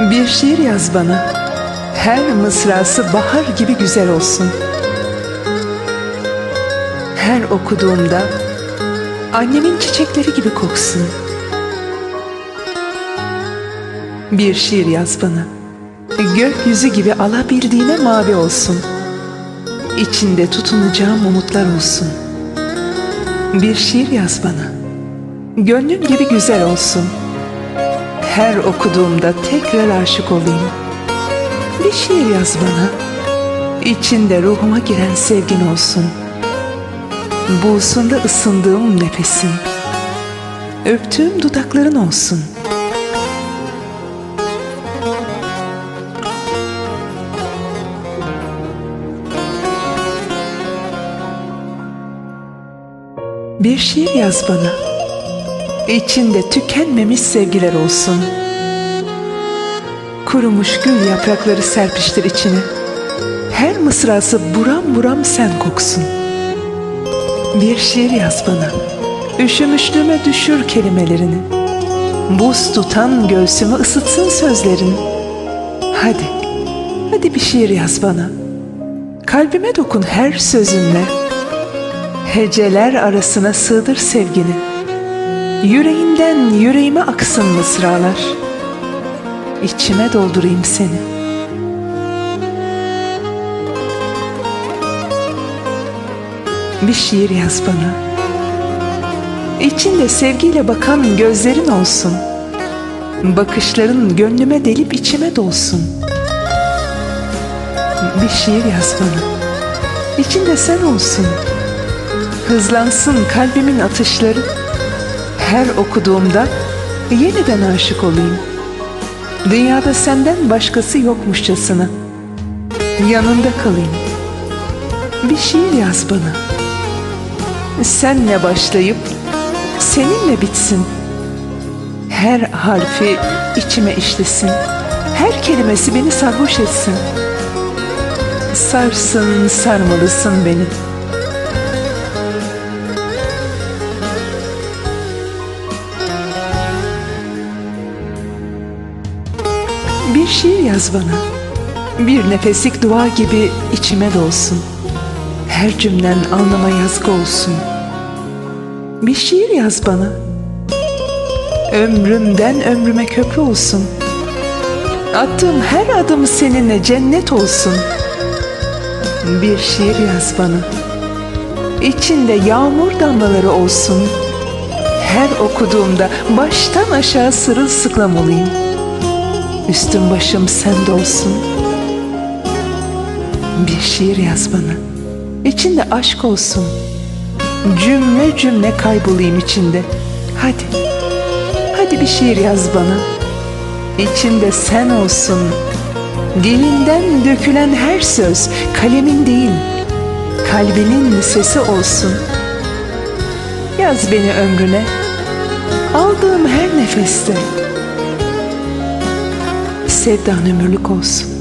Bir şiir yaz bana. Her mısrası bahar gibi güzel olsun. Her okuduğumda annemin çiçekleri gibi koksun. Bir şiir yaz bana. Gökyüzü gibi alabildiğine mavi olsun. İçinde tutunacağım umutlar olsun. Bir şiir yaz bana. Gönlüm gibi güzel olsun. Her okuduğumda tekrar aşık olayım. Bir şiir yaz bana. İçinde ruhuma giren sevgin olsun. Buğusunda ısındığım nefesin. Öptüğüm dudakların olsun. Bir şiir yaz bana. İçinde tükenmemiş sevgiler olsun. Kurumuş gül yaprakları serpiştir içine. Her mısrası buram buram sen koksun. Bir şiir yaz bana. Üşümüşlüğüme düşür kelimelerini. Buz tutan göğsümü ısıtsın sözlerin. Hadi, hadi bir şiir yaz bana. Kalbime dokun her sözünle. Heceler arasına sığdır sevgini. Yüreğinden yüreğime aksın mısralar. İçime doldurayım seni. Bir şiir yaz bana. İçinde sevgiyle bakan gözlerin olsun. Bakışların gönlüme delip içime dolsun. Bir şiir yaz bana. İçinde sen olsun. Hızlansın kalbimin atışları. Her okuduğumda yeniden aşık olayım. Dünyada senden başkası yokmuşçasına. Yanında kalayım. Bir şiir yaz bana. Senle başlayıp seninle bitsin. Her harfi içime işlesin. Her kelimesi beni sarhoş etsin. Sarsın, sarmalısın beni. Bir şiir yaz bana. Bir nefeslik dua gibi içime dolsun. Her cümlen alnıma yazgı olsun. Bir şiir yaz bana. Ömrümden ömrüme köprü olsun. Attığım her adım seninle cennet olsun. Bir şiir yaz bana. İçinde yağmur damlaları olsun. Her okuduğumda baştan aşağı sırılsıklam olayım. Üstüm başım sende olsun. Bir şiir yaz bana. İçinde aşk olsun. Cümle cümle kaybolayım içinde. Hadi. Hadi bir şiir yaz bana. İçinde sen olsun. Dilinden dökülen her söz kalemin değil, kalbinin sesi olsun. Yaz beni ömrüne. Aldığım her nefeste Sedar ne mülk olsun.